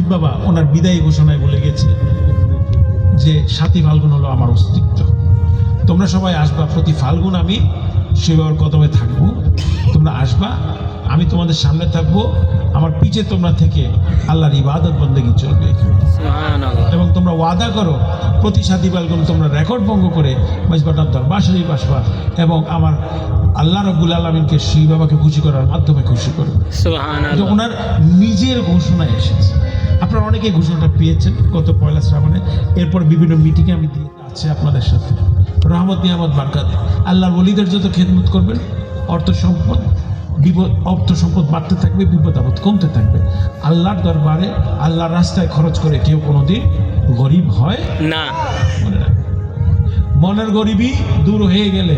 হাবিব বাবা ওনার বিদায়ী ঘোষণায় বলে গেছে যে সাথী ফাল্গুন হলো আমার অস্তিত্ব। তোমরা সবাই আসবা প্রতি ফাল্গুন আমি শিবার কদমে থাকব। তোমরা আসবা আমি তোমাদের সামনে থাকব। আমার পিছে তোমরা থেকে আল্লাহর ইবাদত বন্দেগী চলবে। এবং তোমরা ওয়াদা করো প্রতি সাথী ফাল্গুন তোমরা রেকর্ড ভঙ্গ করে মজবাটার দরবার শরীফ আসবা এবং আমার আল্লাহ রব্বুল আলমিনকে শ্রী বাবাকে খুশি করার মাধ্যমে খুশি করবে। ওনার নিজের ঘোষণায় এসেছে। আপনারা অনেকে ঘোষণাটা পেয়েছেন গত পয়লা শ্রাবণে। এরপর বিভিন্ন মিটিংয়ে আমি দিয়ে আছে আপনাদের সাথে। রহমত নিয়ামত বারকাত। আল্লাহর ওলিদের যত খেদমত করবেন অর্থ সম্পদ বিপদ অর্থ সম্পদ বাড়তে থাকবে বিপদ আপদ কমতে থাকবে। আল্লাহর দরবারে আল্লাহর রাস্তায় খরচ করে কেউ কোনোদিন গরিব হয় না। মনের গরিবই দূর হয়ে গেলে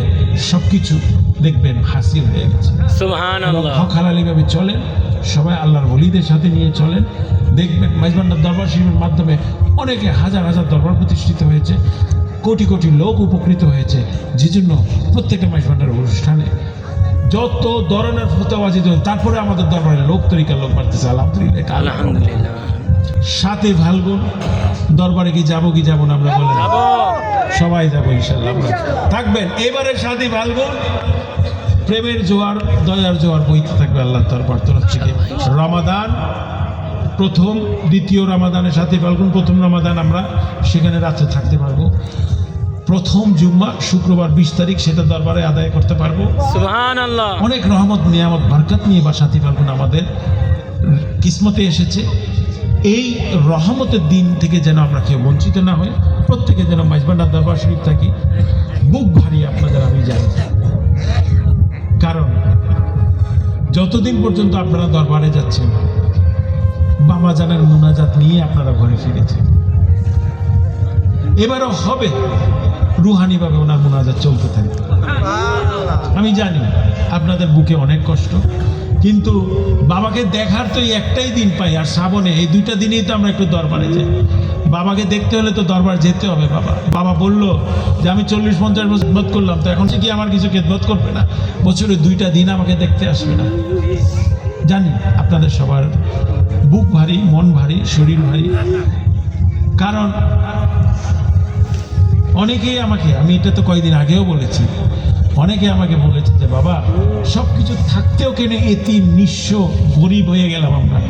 সব কিছু দেখবেন হাসিল হয়ে গেছে। হক হালালিভাবে চলেন সবাই আল্লাহর বলিদের সাথে নিয়ে চলেন। দেখবেন মাইজবান্ডার দরবার শিবের মাধ্যমে অনেকে হাজার হাজার দরবার প্রতিষ্ঠিত হয়েছে কোটি কোটি লোক উপকৃত হয়েছে। যে জন্য প্রত্যেকটা মাইজবান্ডার অনুষ্ঠানে যত ধরনের ফতোয়াজি দেন তারপরে আমাদের দরবারে লোক তরিকার লোক বাড়তেছে আলহামদুলিল্লাহ। আলহামদুলিল্লাহ। সাথে ফাল্গুন দরবারে কি যাব কি যাব না আমরা যাব। সবাই যাব ইনশাল্লাহ আমরা। থাকবেন এবারে সাথে ফাল্গুন প্রেমের জোয়ার দয়ার জোয়ার বইতে থাকবে আল্লাহ দরবার। তরফ থেকে রমাদান প্রথম দ্বিতীয় রমাদানের সাথে ফাল্গুন প্রথম রমাদান আমরা সেখানে রাত্রে থাকতে পারব। প্রথম জুম্মা শুক্রবার বিশ তারিখ সেটা দরবারে আদায় করতে পারব। অনেক রহমত নিয়ামত বারকাত নিয়ে বা সাথী ফাল্গুন আমাদের কিসমতে এসেছে। এই রহমতের দিন থেকে যেন আমরা কেউ বঞ্চিত না হই প্রত্যেকে যেন মাইজবান্ডার দরবার শরীফ থাকি। যতদিন পর্যন্ত আপনারা দরবারে যাচ্ছেন বাবা জানের মোনাজাত নিয়ে আপনারা ঘরে ফিরেছেন। এবারও হবে, রুহানিভাবে ওনার মোনাজাত চলতে থাকবে। আমি জানি আপনাদের বুকে অনেক কষ্ট কিন্তু বাবাকে দেখার তো একটাই দিন পাই, আর শ্রাবণে এই দুইটা দিনেই তো আমরা একটু দরবারে যাই। বাবাকে দেখতে হলে তো দরবার যেতে হবে বাবা। বাবা বলল যে, আমি চল্লিশ পঞ্চাশ বছর খেদমত করলাম, তো এখন সে কি আমার কিছু খেদমত করবে না? বছরে দুইটা দিন আমাকে দেখতে আসবে না। জানি, আপনাদের সবার বুক ভারী, মন ভারী, শরীর ভারী। কারণ অনেকেই আমাকে, আমি এটা তো কয়েকদিন আগেও বলেছি অনেকে আমাকে বলেছে যে, বাবা সব কিছু থাকতেও কেন এতি নিঃস্ব গরিব হয়ে গেলাম আমরা?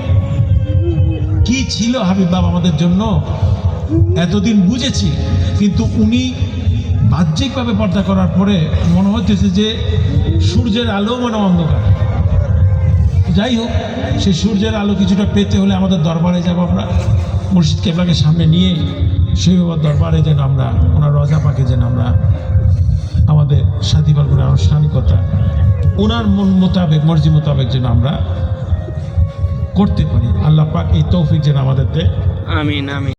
কি ছিল হাবিব বাবা আমাদের জন্য? এতদিন বুঝেছি, কিন্তু উনি বাহ্যিকভাবে পর্দা করার পরে মনে হচ্ছে যে, সূর্যের আলো মানে অন্ধকার। যাই হোক সেই সূর্যের আলো কিছুটা পেতে হলে আমাদের দরবারে যাব আমরা। মুর্শিদ কেবলাকে সামনে নিয়ে সেই বাবার দরবারে যেন আমরা ওনার ওনার মন মোতাবেক, মর্জি মোতাবেক যেন আমরা করতে পারি। আল্লাহ পাক এই তৌফিক যেন আমাদের দেয় আমিন আমিন।